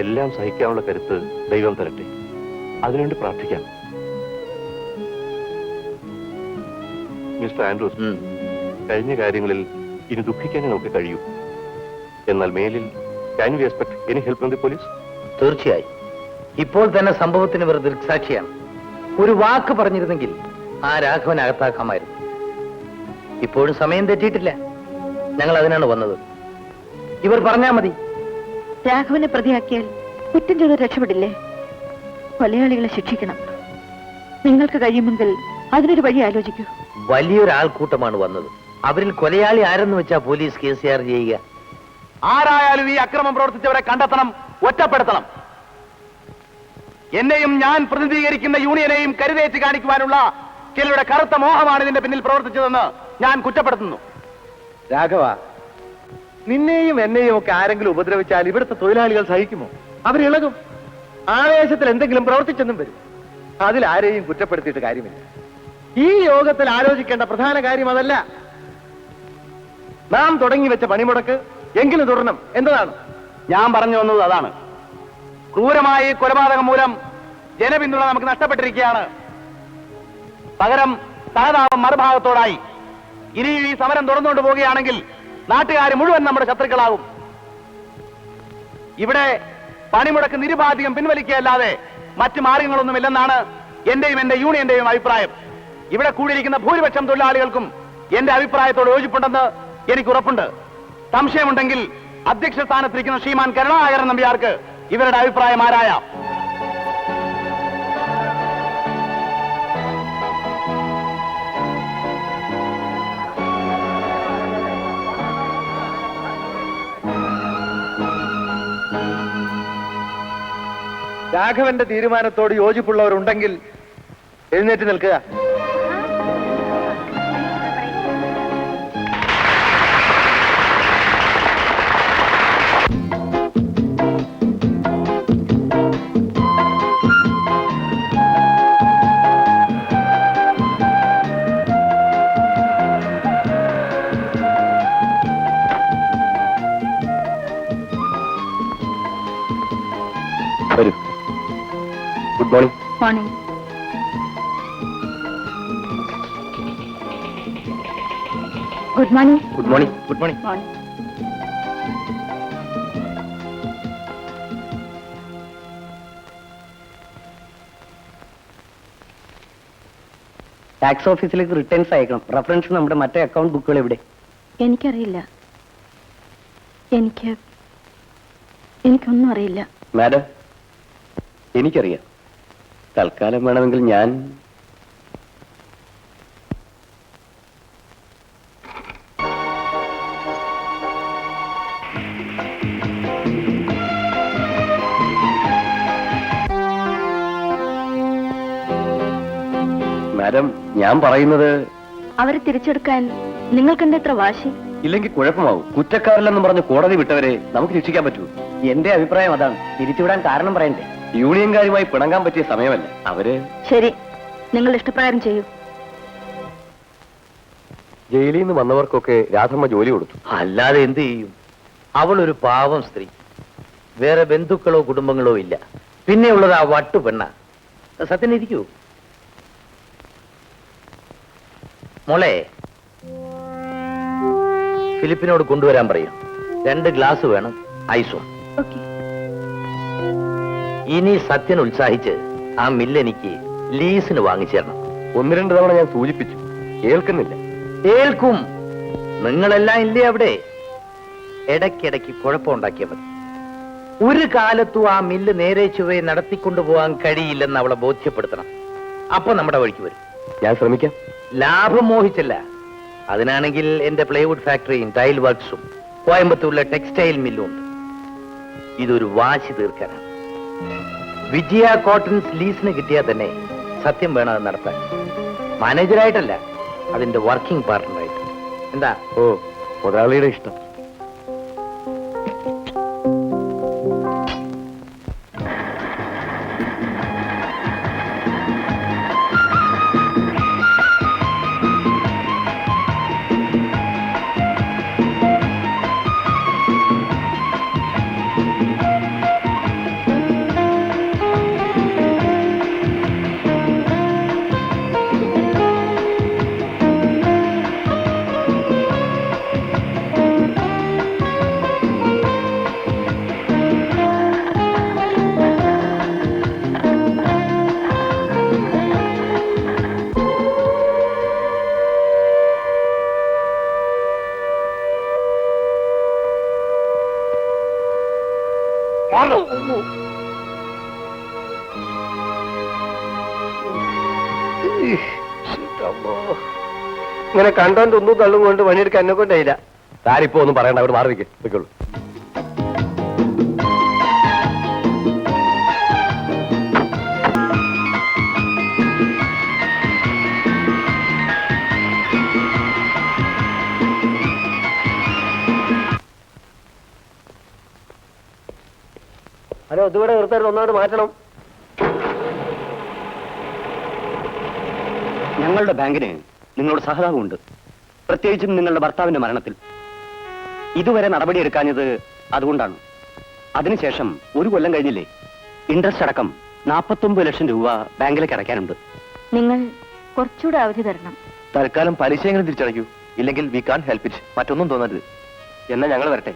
എല്ലാം സഹിക്കാനുള്ള കരുത്ത് ദൈവം തരട്ടെ. അതിനുവേണ്ടി പ്രാർത്ഥിക്കാം. മിസ്റ്റർ ആൻഡ്രൂസ് കഴിഞ്ഞ കാര്യങ്ങളിൽ ഇനി ദുഃഖിക്കാൻ നമുക്ക് കഴിയൂ. എന്നാൽ മേലിൽ can we expect any help from the police? തീർച്ചയായും. ഇപ്പോൾ തന്നെ സംഭവത്തിന് ഇവർ ദൃക്സാക്ഷിയാണ്. ഒരു വാക്ക് പറഞ്ഞിരുന്നെങ്കിൽ ആ രാഘവൻ അകത്താക്കാമായിരുന്നു. ഇപ്പോഴും സമയം തെറ്റിയിട്ടില്ല. ഞങ്ങൾ അതിനാണ് വന്നത്. ഇവർ പറഞ്ഞാൽ മതി. രാഘവനെ പ്രതിയാക്കിയാൽ കുറ്റം ചെയ്ത് രക്ഷപ്പെടില്ലേ? കൊലയാളികളെ ശിക്ഷിക്കണം. നിങ്ങൾക്ക് കഴിയുമെങ്കിൽ അതിനൊരു വഴി ആലോചിക്കൂ. വലിയൊരു ആൾക്കൂട്ടമാണ് വന്നത്. അവരിൽ കൊലയാളി ആരെന്ന് വെച്ചാ പോലീസ് കേസ് ചാർജ് ചെയ്യുക. ആരായാലും ഈ അക്രമം പ്രവർത്തിച്ചവരെ കണ്ടെത്തണം ഒറ്റപ്പെടുത്തണം. എന്നെയും ഞാൻ പ്രതിനിധീകരിക്കുന്ന യൂണിയനെയും കരുതേറ്റ് കാണിക്കുവാനുള്ള ചിലരുടെ കറുത്ത മോഹമാണ് ഇതിന്റെ പിന്നിൽ പ്രവർത്തിച്ചതെന്ന് ഞാൻ കുറ്റപ്പെടുത്തുന്നു. രാഘവ നിന്നെയും എന്നെയും ഒക്കെ ആരെങ്കിലും ഉപദ്രവിച്ചാൽ ഇവിടുത്തെ തൊഴിലാളികൾ സഹിക്കുമോ? അവരിളകും. ആവേശത്തിൽ എന്തെങ്കിലും പ്രവർത്തിച്ചെന്നും വരും. അതിൽ ആരെയും കുറ്റപ്പെടുത്തിയിട്ട് കാര്യമില്ല. ഈ യോഗത്തിൽ ആലോചിക്കേണ്ട പ്രധാന കാര്യം അതല്ല. നാം തുടങ്ങി വെച്ച പണിമുടക്ക് എങ്കിലും തുടരണം എന്തതാണ് ഞാൻ പറഞ്ഞു വന്നത് അതാണ്. ക്രൂരമായ കൊലപാതകം മൂലം ജനപിന്തുണ നമുക്ക് നഷ്ടപ്പെട്ടിരിക്കുകയാണ്. പകരം സഹതാപം മറുഭാഗത്തോടായി. ഇനിയും ഈ സമരം തുറന്നുകൊണ്ട് പോവുകയാണെങ്കിൽ നാട്ടുകാർ മുഴുവൻ നമ്മുടെ ശത്രുക്കളാവും ഇവിടെ പണിമുടക്ക് നിരുപാധികം പിൻവലിക്കുകയല്ലാതെ മറ്റു മാർഗങ്ങളൊന്നുമില്ലെന്നാണ് എന്റെയും എന്റെ യൂണിയന്റെയും അഭിപ്രായം. ഇവിടെ കൂടിയിരിക്കുന്ന ഭൂരിപക്ഷം തൊഴിലാളികൾക്കും എന്റെ അഭിപ്രായത്തോട് യോജിപ്പുണ്ടെന്ന് എനിക്ക് ഉറപ്പുണ്ട്. സംശയമുണ്ടെങ്കിൽ അധ്യക്ഷ സ്ഥാനത്തിരിക്കുന്ന ശ്രീമാൻ കരുണാകരൻ നമ്പിയാർക്ക് ഇവരുടെ അഭിപ്രായം ആരായാം? രാഘവന്റെ തീരുമാനത്തോട് യോജിപ്പുള്ളവരുണ്ടെങ്കിൽ എഴുന്നേറ്റ് നിൽക്കുക. Morning Good morning. Good good Good morning morning tax ഓഫീസിലേക്ക് റിട്ടേൺസ് അയക്കണം. റെഫറൻസ് നമ്മുടെ മറ്റേ അക്കൗണ്ട് ബുക്കുകൾ എവിടെ? എനിക്കറിയില്ല. എനിക്ക് എനിക്കൊന്നും അറിയില്ല. മാഡം എനിക്കറിയാം. തൽക്കാലം വേണമെങ്കിൽ ഞാൻ മാഡം ഞാൻ പറയുന്നത് അവരെ തിരിച്ചെടുക്കാൻ നിങ്ങൾക്കെന്താ ഇത്ര വാശി? ഇല്ലെങ്കിൽ കുഴപ്പമാവും. കുറ്റക്കാരില്ലെന്ന് പറഞ്ഞ് കോടതി വിട്ടവരെ നമുക്ക് രക്ഷിക്കാൻ പറ്റൂ. എന്റെ അഭിപ്രായം അതാണ്. തിരിച്ചുവിടാൻ കാരണം പറയണ്ടേ? യൂണിയൻകാരുമായി പിണങ്ങാൻ പറ്റിയ സമയമല്ല? അവർ? ശരി. നിങ്ങൾ ഇഷ്ടപ്രകാരം ചെയ്യൂ. ജയിലിൽ നിന്ന് വന്നവർക്കൊക്കെ രാധമ്മ ജോലി കൊടുത്തു. അല്ലാതെ എന്ത് ചെയ്യും? അവൾ ഒരു പാവം സ്ത്രീ. വേറെ ബന്ധുക്കളോ കുടുംബങ്ങളോ ഇല്ല. പിന്നെ ഉള്ളത് ആ വട്ടു പെണ്ണ. സത്യം ഇരിക്കൂ. മോളെ ഫിലിപ്പിനോട് കൊണ്ടുവരാൻ പറയും. രണ്ട് ഗ്ലാസ് വേണം ഐസും. ഓക്കെ. ഇനി സത്യൻ ഉത്സാഹിച്ച് ആ മില്ല് എനിക്ക് ലീസിന് വാങ്ങിച്ചു തരണം ഒന്ന് രണ്ട് തവണ ഞാൻ സൂചിപ്പിച്ചു. കേൾക്കുന്നില്ല കേൾക്കും നിങ്ങളെല്ലാം ഇല്ലേ അവിടെ? ഇടയ്ക്കിടയ്ക്ക് കുഴപ്പമുണ്ടാക്കിയാൽ മതി. ഒരു കാലത്തും ആ മില്ല് നേരെ ചുവയെ നടത്തിക്കൊണ്ടുപോകാൻ കഴിയില്ലെന്ന് അവളെ ബോധ്യപ്പെടുത്തണം. അപ്പൊ നമ്മുടെ വഴിക്ക് വരും. ഞാൻ ശ്രമിക്കാം. ലാഭം മോഹിച്ചല്ല. അതിനാണെങ്കിൽ എന്റെ പ്ലൈവുഡ് ഫാക്ടറിയും ടൈൽ വർക്ക്സും കോയമ്പത്തൂരിലെ ടെക്സ്റ്റൈൽ മില്ലും ഉണ്ട്. ഇതൊരു വാശി തീർക്കാനാണ്. വിജയ കോട്ടൺസ് ലീസിന് കിട്ടിയാൽ തന്നെ സത്യം വേണം അത് നടത്താൻ. മാനേജറായിട്ടല്ല അതിന്റെ വർക്കിംഗ് പാർട്ട്ണറായിട്ട്. എന്താ? ഓ മുതലാളിയുടെ ഇഷ്ടം. ഇങ്ങനെ കണ്ടോണ്ട് ഒന്നും തള്ളും കൊണ്ട് പണിയെടുക്കാൻ എന്നെ കൊണ്ടായില്ല താരിപ്പോ ഒന്നും പറയണ്ട അവിടെ മാറി നിൽക്കേ നിൽക്കുള്ളൂ ഹലോ ഇതുകൂടെ നിർത്തരുത് ഒന്നാമത് മാറ്റണം. ഞങ്ങളുടെ ബാങ്കിന് നിങ്ങളോട് സഹതാപമുണ്ട്. പ്രത്യേകിച്ചും നിങ്ങളുടെ ഭർത്താവിന്റെ മരണത്തിൽ. ഇതുവരെ നടപടിയെടുക്കാഞ്ഞത് അതുകൊണ്ടാണ്. അതിനുശേഷം ഒരു കൊല്ലം കഴിഞ്ഞില്ലേ? ഇൻട്രസ്റ്റ് അടക്കം നാൽപ്പത്തൊമ്പത് ലക്ഷം രൂപ ബാങ്കിലേക്ക് അടയ്ക്കാനുണ്ട്. നിങ്ങൾ കുറച്ചുകൂടെ അവധി തരണം. തൽക്കാലം പലിശയെങ്കിലും തിരിച്ചടയ്ക്കൂ. ഇല്ലെങ്കിൽ വി കാൺ ഹെൽപ്പ് ഇറ്റ് മറ്റൊന്നും തോന്നരുത്. എന്നാ ഞങ്ങൾ വരട്ടെ.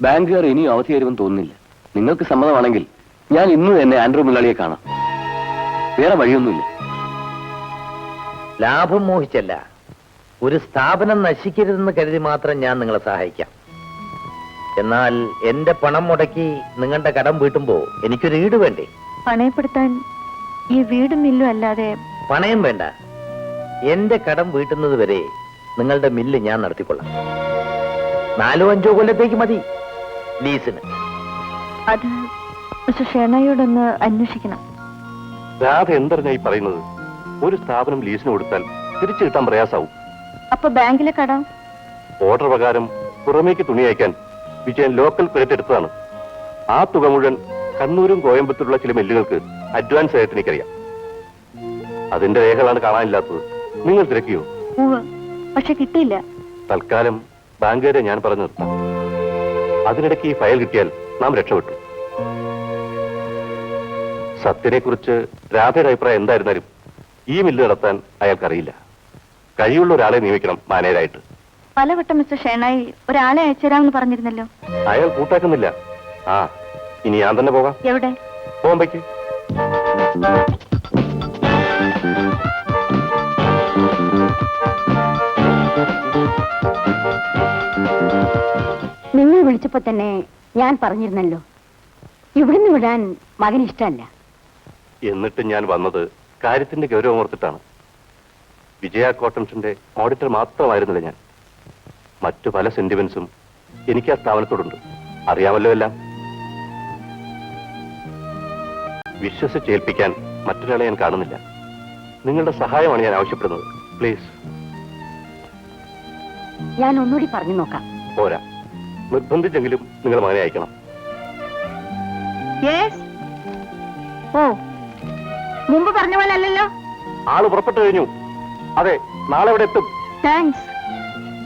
ബാങ്കുകാർ ഇനിയും അവധി തരുമെന്ന് തോന്നുന്നില്ല. നിങ്ങൾക്ക് സമ്മതമാണെങ്കിൽ ഞാൻ ഇന്ന് തന്നെ ആൻഡ്രൂ മുതലാളിയെ കാണാം. വേറെ വഴിയൊന്നുമില്ല. ലാഭം മോഹിച്ചല്ല. ഒരു സ്ഥാപനം നശിക്കരുതെന്ന് കരുതി മാത്രം ഞാൻ നിങ്ങളെ സഹായിക്കാം. എന്നാൽ എന്റെ പണം മുടക്കി നിങ്ങളുടെ കടം വീട്ടുമ്പോ എനിക്കൊരു ഈട് വേണ്ടേ? പണയപ്പെടുത്താൻ ഈ വീടും മില്ലും അല്ലാതെ പണയം വേണ്ട. എന്റെ കടം വീട്ടുന്നത് വരെ നിങ്ങളുടെ മില്ല് ഞാൻ നടത്തിക്കൊള്ളാം. നാലോ അഞ്ചോ കൊല്ലത്തേക്ക് മതി. ലീസിന്. അത് മിസ്റ്റർ ഷേണയോടൊന്ന് അന്വേഷിക്കണം. രാധ എന്തറിഞ്ഞായി പറയുന്നത്? ഒരു സ്ഥാപനം ലീസിന് കൊടുത്താൽ തിരിച്ചു കിട്ടാൻ പ്രയാസാവും. അപ്പൊ ബാങ്കിലെ കടം? ഓർഡർ പ്രകാരം പുറമേക്ക് തുണി അയക്കാൻ വിജയൻ ലോക്കൽ ക്രെഡിറ്റ് എടുത്തതാണ്. ആ തുക മുഴുവൻ കണ്ണൂരും കോയമ്പത്തൂരുള്ള ചില മില്ലുകൾക്ക് അഡ്വാൻസ് ആയിട്ട് എനിക്കറിയാം. അതിന്റെ രേഖകളാണ് കാണാനില്ലാത്തത്. നിങ്ങൾ തിരക്കിയോ? പക്ഷെ കിട്ടിയില്ല. തൽക്കാലം ബാങ്കുകാരെ ഞാൻ പറഞ്ഞു നിർത്താം. അതിനിടയ്ക്ക് ഈ ഫയൽ കിട്ടിയാൽ നാം രക്ഷപ്പെട്ടു. സത്യനെ കുറിച്ച് രാധയുടെ അഭിപ്രായം എന്തായിരുന്നാലും ഈ മില്ല് നടത്താൻ അയാൾക്കറിയില്ല. കഴിവുള്ള ഒരാളെ നിയമിക്കണം മാനേജരായിട്ട്. പലവട്ടം മിസ്റ്റർ ഷേണായി ഒരാളെ അയച്ചുതരാമെന്ന് പറഞ്ഞിരുന്നല്ലോ. അയാൾ കൂട്ടാക്കുന്നില്ല. ആ ഇനി ഞാൻ തന്നെ പോകാം. എവിടെ? ബോംബെക്ക്. നിങ്ങൾ വിളിച്ചപ്പോ തന്നെ ഞാൻ പറഞ്ഞിരുന്നല്ലോ. ഇവിടുന്ന് വിടാൻ മകൻ ഇഷ്ടമല്ല എന്നിട്ട് ഞാൻ വന്നത് കാര്യത്തിന്റെ ഗൗരവം ഓർത്തിട്ടാണ്. വിജയ കോട്ടൺസിന്റെ ഓഡിറ്റർ മാത്രമായിരുന്നില്ല ഞാൻ. മറ്റു പല സെന്റിമെന്റ്സും എനിക്ക് ആ സ്ഥാപനത്തോടുണ്ട്. അറിയാമല്ലോ എല്ലാം. വിശ്വസിച്ചേൽപ്പിക്കാൻ മറ്റൊരാളെ ഞാൻ കാണുന്നില്ല. നിങ്ങളുടെ സഹായമാണ് ഞാൻ ആവശ്യപ്പെടുന്നത്. പ്ലീസ്. ഞാൻ ഒന്നുകൂടി പറഞ്ഞു നോക്കാം. പോരാ. നിർബന്ധിച്ചെങ്കിലും നിങ്ങൾ മകനെ അയക്കണം. ഓ പറഞ്ഞ പോലെ അല്ലല്ലോ. ആൾ പുറപ്പെട്ടു കഴിഞ്ഞു. അതെ നാളെ ഇവിടെ എത്തും. താങ്ക്സ്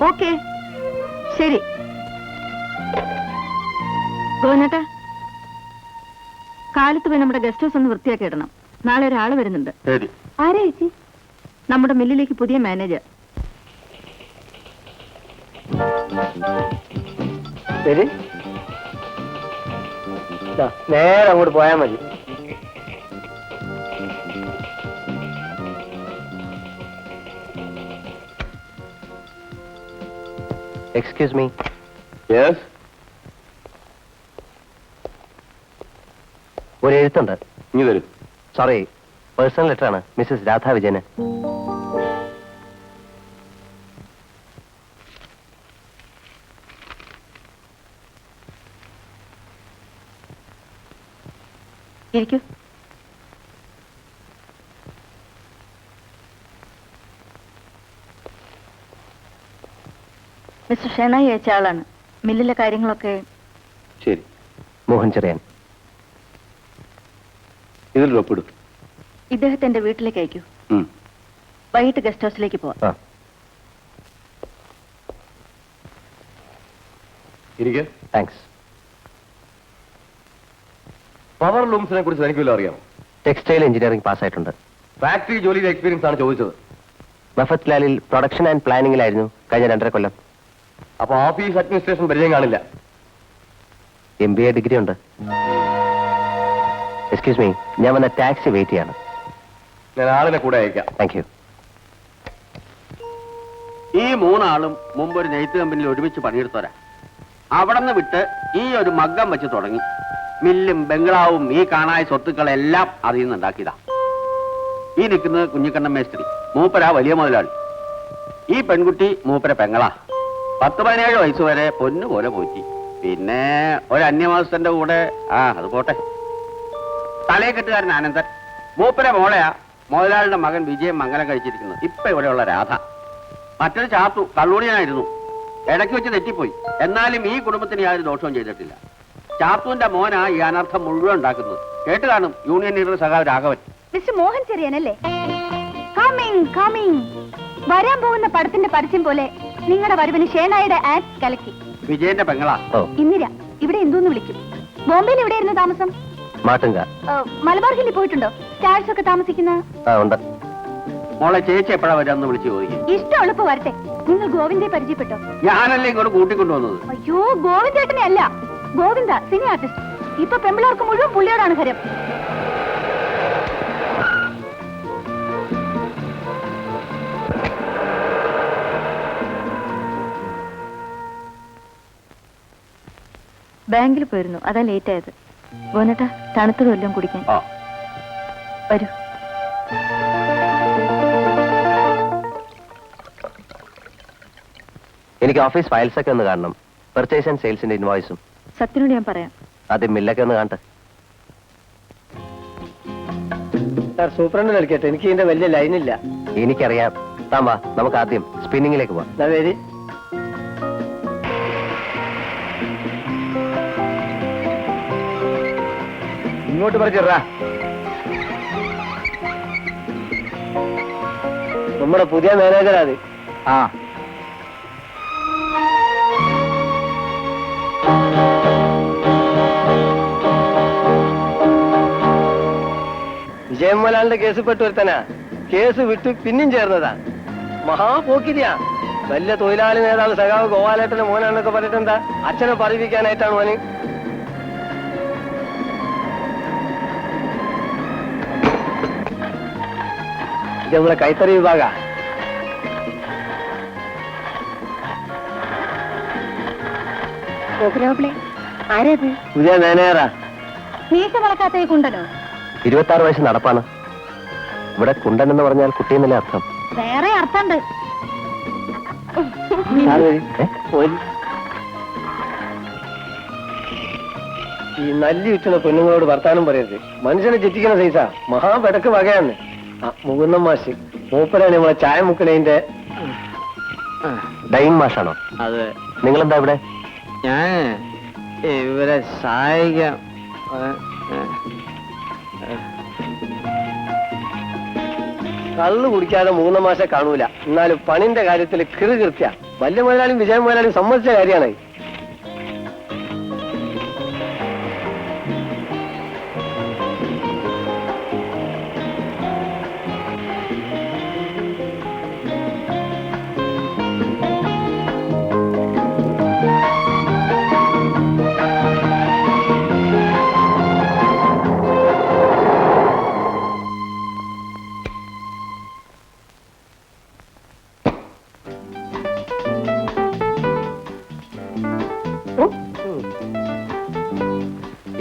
ഓക്കെ ശരി. ഗോനേട്ടാ കാലത്ത് പോയി നമ്മുടെ ഗസ്റ്റ് ഹൗസ് ഒന്ന് വൃത്തിയാക്കി ഇടണം. നാളെ ഒരാൾ വരുന്നുണ്ട്. ശരി. ആരാ ചേച്ചി? നമ്മുടെ മില്ലിലേക്ക് പുതിയ മാനേജർ ശരി. ദാ, നേരെ അങ്ങോട്ട് പോയാൽ മതി. എക്സ്ക്യൂസ് മീ യെസ് ഒരു എഴുത്തുണ്ട്. ഇനി വരും. സോറി പേഴ്സണൽ ലെറ്റർ ആണ്. മിസ്സസ് രാധാ വിജയന് ഇരിക്കൂ. മിസ്റ്റർ ഷെനായി അയച്ച ആളാണ്. മില്ലിലെ കാര്യങ്ങളൊക്കെ ശരി. മോഹൻ ചെറിയാൻ. ഇതിൽ ഒപ്പിടും. ഇദ്ദേഹത്തെ എന്റെ വീട്ടിലേക്ക് അയക്കൂ. വൈകിട്ട് ഗസ്റ്റ് ഹൗസിലേക്ക് പോവാം. താങ്ക്സ് പവർ ലൂംസിനെ കുറിച്ച് എനിക്ക് വല്ല അറിയാമോ? ടെക്സ്റ്റൈൽ എഞ്ചിനീയറിംഗ് പാസ്സായിട്ടുണ്ട് ഫാക്ടറി ജോലിയുടെ എക്സ്പീരിയൻസ് ആണ് ചോദിച്ചത്. മഫത് ലാലിൽ പ്രൊഡക്ഷൻ ആൻഡ് പ്ലാനിംഗിലായിരുന്നു കഴിഞ്ഞ രണ്ടര കൊല്ലം. അപ്പൊ ഓഫീസ് അഡ്മിനിസ്ട്രേഷൻ പരിചയം കാണില്ല. എം ബി എ ഡിഗ്രി ഉണ്ട്. എക്സ്ക്യൂസ് മീ ഞാൻ വന്ന ടാക്സി വെയിറ്റ് ചെയ്യാണ്. ഞാൻ ആളിനെ കൂടെ അയക്കാം. താങ്ക് യു ഈ മൂന്നാളും മുമ്പ് ഒരു നെയ്ത്ത് കമ്പനിയിൽ ഒരുമിച്ച് പണിയെടുത്തോരാ അവിടെ നിന്ന് വിട്ട് ഈ ഒരു മഗ്ഗം വെച്ച് തുടങ്ങി. മില്ലും ബംഗ്ലാവും ഈ കാണായ സ്വത്തുക്കളെല്ലാം അതിൽ നിന്ന് ഉണ്ടാക്കിയതാ. ഈ നിൽക്കുന്നത് കുഞ്ഞിക്കണ്ണൻ മേസ്ത്രി മൂപ്പര വലിയ മുതലാളി. ഈ പെൺകുട്ടി മൂപ്പര പെങ്ങളാ. പത്ത് പതിനേഴ് വയസ്സ് വരെ പൊന്നു പോലെ പോറ്റി. പിന്നെ ഒരു അന്യമാസത്തിന്റെ കൂടെ ആ അത് പോട്ടെ. തലയെക്കെട്ടുകാരൻ ആനന്ദൻ. മൂപ്പരെ മോളയാ മോഹൻലാലിന്റെ മകൻ വിജയം മംഗലം കഴിച്ചിരിക്കുന്നത് ഇപ്പൊ ഇവിടെയുള്ള രാധ. മറ്റൊരു ചാത്തു കള്ളൂണിയായിരുന്നു. ഇടയ്ക്ക് വെച്ച് തെറ്റിപ്പോയി. എന്നാലും ഈ കുടുംബത്തിന് യാതൊരു ദോഷവും ചെയ്തിട്ടില്ല. ചാത്തുവിന്റെ മോനാ ഈ അനർത്ഥം മുഴുവൻ ഉണ്ടാക്കുന്നത്. കേട്ട് കാണും യൂണിയൻ ലീഡർ സഖാവ് രാഘവൻ. മിസ്റ്റർ മോഹൻ ചെറിയനല്ലേ? വരാൻ പോകുന്ന പടത്തിന്റെ പരസ്യം പോലെ നിങ്ങളുടെ വരവിന് ഷേനായുടെ ആഡ് കലക്കി. വിജയന്റെ പെങ്ങളാ ഓ. ഇന്ദിര ഇവിടെ എന്തോന്ന് വിളിക്കും? ബോംബെയിൽ എവിടെയായിരുന്നു താമസം? മാട്ടുങ്ക. ഏ, മലബാർ ഹില്ലിൽ പോയിട്ടുണ്ടോ? സ്റ്റാർസ് ഒക്കെ താമസിക്കുന്ന? ആ ഉണ്ട്. മോളെ ചേച്ചി എപ്പോഴാ വരാന്ന് വിളിച്ചു ചോദിക്കും. ഇഷ്ടമുള്ളപ്പോ വരട്ടെ. നിങ്ങൾ ഗോവിന്ദയെ പരിചയപ്പെട്ടോ? ഞാനല്ലേ ഇങ്ങോട്ട് കൂട്ടിക്കൊണ്ടുവന്നത് അയ്യോ ഗോവിന്ദേട്ടനെ അല്ല. ഗോവിന്ദ സിനി ആർട്ടിസ്റ്റ് ഇപ്പൊ പെമ്പിളാർക്ക് മുഴുവൻ പുള്ളിയോടാണ് ഹരം ബാങ്കിൽ പോയിരുന്നു. അതാ ലേറ്റ് ആയത്. ഗോനട്ടാ തണുത്ത വല്ലതും കുടിക്കാൻ. ആ. വരൂ. എനിക്ക് ഓഫീസ് ഫയൽസ് ഒക്കെ ഒന്ന് കാണണം. പെർച്ചേസ് ആൻഡ് സെയിൽസിന്റെ ഇൻവോയ്സും സത്യനോട് ഞാൻ പറയാം. ആദ്യം മില്ലൊക്കെ ഒന്ന് കാണട്ടെ. സാർ സൂപ്രണ്ട് നിൽക്കട്ടെ എനിക്ക് ഇതിന്റെ വലിയ ലൈനില്ല എനിക്കറിയാം. താൻ വാ നമുക്ക് ആദ്യം സ്പിന്നിങ്ങിലേക്ക് പോവാം. എന്നാ പേര് ഇങ്ങോട്ട് പറിച്ചിടാ നമ്മുടെ പുതിയ മാനേജറാ അത് ആ വിജയമലാലിന്റെ കേസ് പെട്ടുവരുത്തനാ കേസ് വിട്ട് പിന്നെയും ചേർന്നതാ. മഹാപോക്കിരിയാ വലിയ തൊഴിലാളി നേതാവ് സഖാവ് ഗോപാലേട്ടന്റെ മോനാണെന്നൊക്കെ പറഞ്ഞിട്ടെന്താ? അച്ഛനെ പറയിപ്പിക്കാനായിട്ടാണ് മോന്. ഇത് നമ്മളെ കൈത്തറി വിഭാഗ. പുതിയ നേനേറ മീശ വളക്കാത്ത കുണ്ടനോ? ഇരുപത്തി ആറ് വയസ്സ് നടപ്പാണ്. ഇവിടെ കുണ്ടൻ എന്ന് പറഞ്ഞാൽ കുട്ടി അർത്ഥം. വേറെ അർത്ഥണ്ട് ഈ നല്ലി വിറ്റുന്ന പെണ്ണുങ്ങളോട് വർത്താനം പറയരുത്. മനുഷ്യനെ ചിറ്റിക്കുന്ന സൈസ. മഹാപെടക്ക് വകയാണ് ആ മുകുന്ദൻ മാഷ്. മൂപ്പരാണ് നമ്മളെ ചായ മുക്കണേന്റെ ഡൈൻ മാഷാണോ? അതെ. നിങ്ങളെന്താ ഇവിടെ? ഞാൻ ഇവരെ സഹായിക്കാം കള്ളു കുടിക്കാതെ മൂന്ന മാസം കാണൂല. എന്നാലും പണിന്റെ കാര്യത്തിൽ കിറു കൃത്യ വല്യ മുതലാളിയും വിജയ മുതലാളിയും സമ്മതിച്ച കാര്യമാണ്.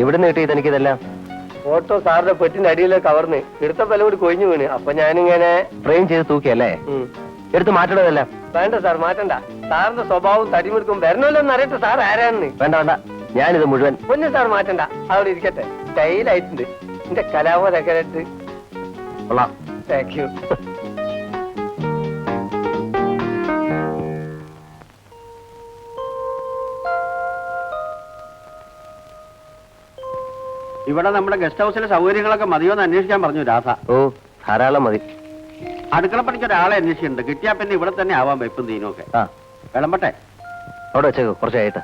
എവിടുന്ന് കിട്ടിയത് എനിക്കിതെല്ലാം? ഫോട്ടോ സാറിന്റെ പെട്ടിന്റെ അടിയിലെ കവർന്ന് എടുത്ത പല കൂടി കൊഴിഞ്ഞു വീണ്. അപ്പൊ ഞാനിങ്ങനെ ഫ്രെയിം ചെയ്ത് തൂക്കിയല്ലേ. എടുത്ത് മാറ്റണതെല്ലാം വേണ്ട സാർ മാറ്റണ്ട. സാറിന്റെ സ്വഭാവം തടിമെടുക്കും വരണമല്ലോ എന്ന് അറിയട്ടെ സാർ ആരാണെന്ന്. വേണ്ട വേണ്ട. ഞാനിത് മുഴുവൻ പൊന്നു സാർ മാറ്റണ്ട. അവിടെ ഇരിക്കട്ടെ. സ്റ്റൈലായിട്ടുണ്ട് എന്റെ കലാപതൊക്കെ കൊള്ളാം. താങ്ക് യു ഇവിടെ നമ്മുടെ ഗസ്റ്റ് ഹൗസിലെ സൗകര്യങ്ങളൊക്കെ മതിയോ എന്ന് അന്വേഷിക്കാൻ പറഞ്ഞു രാധ. ഓ ധാരാളം മതി. അടുക്കള പണിക്ക് ഒരാളെ അന്വേഷിച്ചിട്ടുണ്ട്. കിട്ടിയാ പിന്നെ ഇവിടെ തന്നെ ആവാൻ വെപ്പും തീനും ഒക്കെ ആ. വിളമ്പട്ടെ. അവിടെ വെച്ചേക്കോ കുറച്ചായിട്ട്.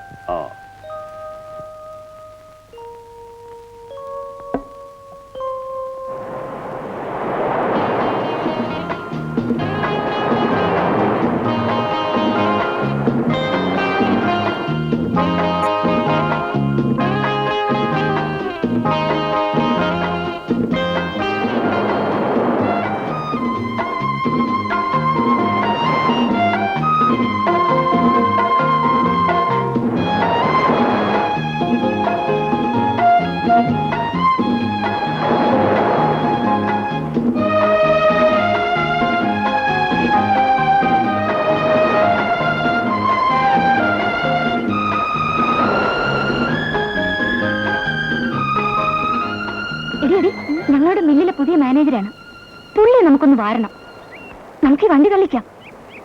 മില്ലിലെ പുതിയ മാനേജരാണ്. പുള്ളി നമുക്കൊന്ന് വാരണം. നമുക്ക് ഈ വണ്ടി തള്ളിക്കാം.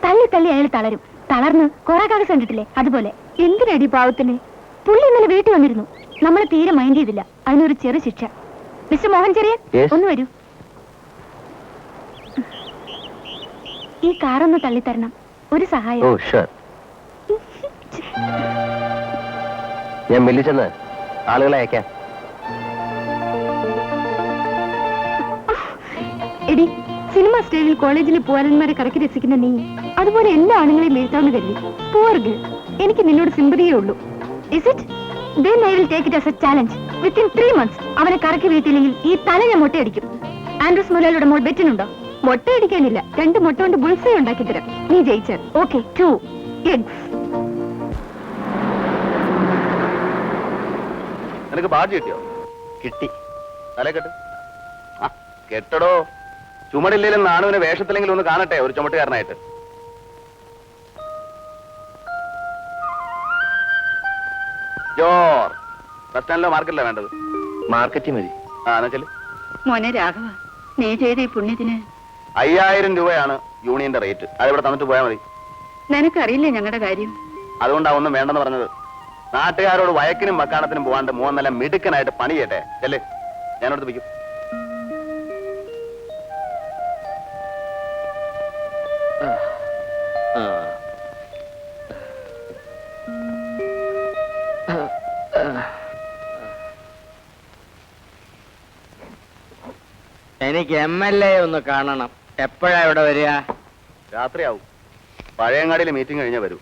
തള്ളി തള്ളി അയാൾ തളരും. തളർന്ന് കുറെ കാലം കണ്ടിട്ടില്ലേ അതുപോലെ. എന്തിനടി പാവത്തിന്? പുള്ളി ഇന്നലെ വീട്ടിൽ വന്നിരുന്നു. നമ്മൾ തീരെ മൈൻഡ് ചെയ്തില്ല. അതിനൊരു ചെറു ശിക്ഷ. മിസ്റ്റർ മോഹൻ ചെറിയ ഒന്ന് വരൂ. ഈ കാറൊന്ന് തള്ളിത്തരണം. ഒരു സഹായം. ഷുവർ ഞാൻ ആളുകളെ അയക്കാം. എടി സിനിമ സ്റ്റേജിൽ കോളേജിൽ പോരന്മാരെ കറക്കി രസിക്കുന്ന നീ അതുപോലെ എല്ലാ ആണുങ്ങളെയും വീഴ്ത്താമെന്ന് കരുതി. പോർഗ് എനിക്ക് നിന്നോട് സിമ്പതിയേ ഉള്ളൂ. Is it then I will take it as a challenge within three months അവനെ കറക്കി വീട്ടില്ലെങ്കിൽ ഈ തല ഞാൻ മുട്ടയടിക്കും. ആൻഡ്രസ് മുതലാളിയുടെ മോൾ ബെറ്റിനുണ്ടോ? മുട്ടയടിക്കാനില്ല. രണ്ട് മുട്ട കൊണ്ട് ബുൾസൈ ഉണ്ടാക്കി തരാം. നീ ജയിച്ച. ഓക്കെ ടു എഗ്സ് നിനക്ക് ബാജ് കിട്ടിയോ? കിട്ടി. തലേ കെട്ട് ആ കെട്ടടോ. ചുമടില്ലേലും നാണുവിനെ വേഷത്തിലെങ്കിലും ഒന്ന് കാണട്ടെ ഒരു ചുമട്ടുകാരനായിട്ട്. ജോർ ബസ് സ്റ്റാൻഡിലോ മാർക്കറ്റിലോ വേണ്ടത്? മാർക്കറ്റിൽ മതി. ആ എന്നാ ചെല്ല്. മോനെ രാഘവ നീ ചെയ്ത ഈ പുണ്യത്തിന് അയ്യായിരം രൂപയാണ് യൂണിയന്റെ റേറ്റ്. അതിവിടെ തന്നിട്ട് പോയാൽ മതി. നിനക്കറിയില്ലേ ഞങ്ങളുടെ കാര്യം? അതുകൊണ്ടാ ഒന്നും വേണ്ടെന്ന് പറഞ്ഞത്. നാട്ടുകാരോട് വയക്കിനും വക്കാണത്തിനും പോവാണ്ട് മോൻ മിടുക്കനായിട്ട് പണി അല്ലേ ഞാനോട് വിളിക്കും. വയ്ക്കും എനിക്ക് എം എൽ എ ഒന്ന് കാണണം. എപ്പോഴാ ഇവിടെ വരിക? രാത്രിയാവും. പഴയങ്ങാടിയിൽ മീറ്റിംഗ് കഴിഞ്ഞാൽ വരൂ.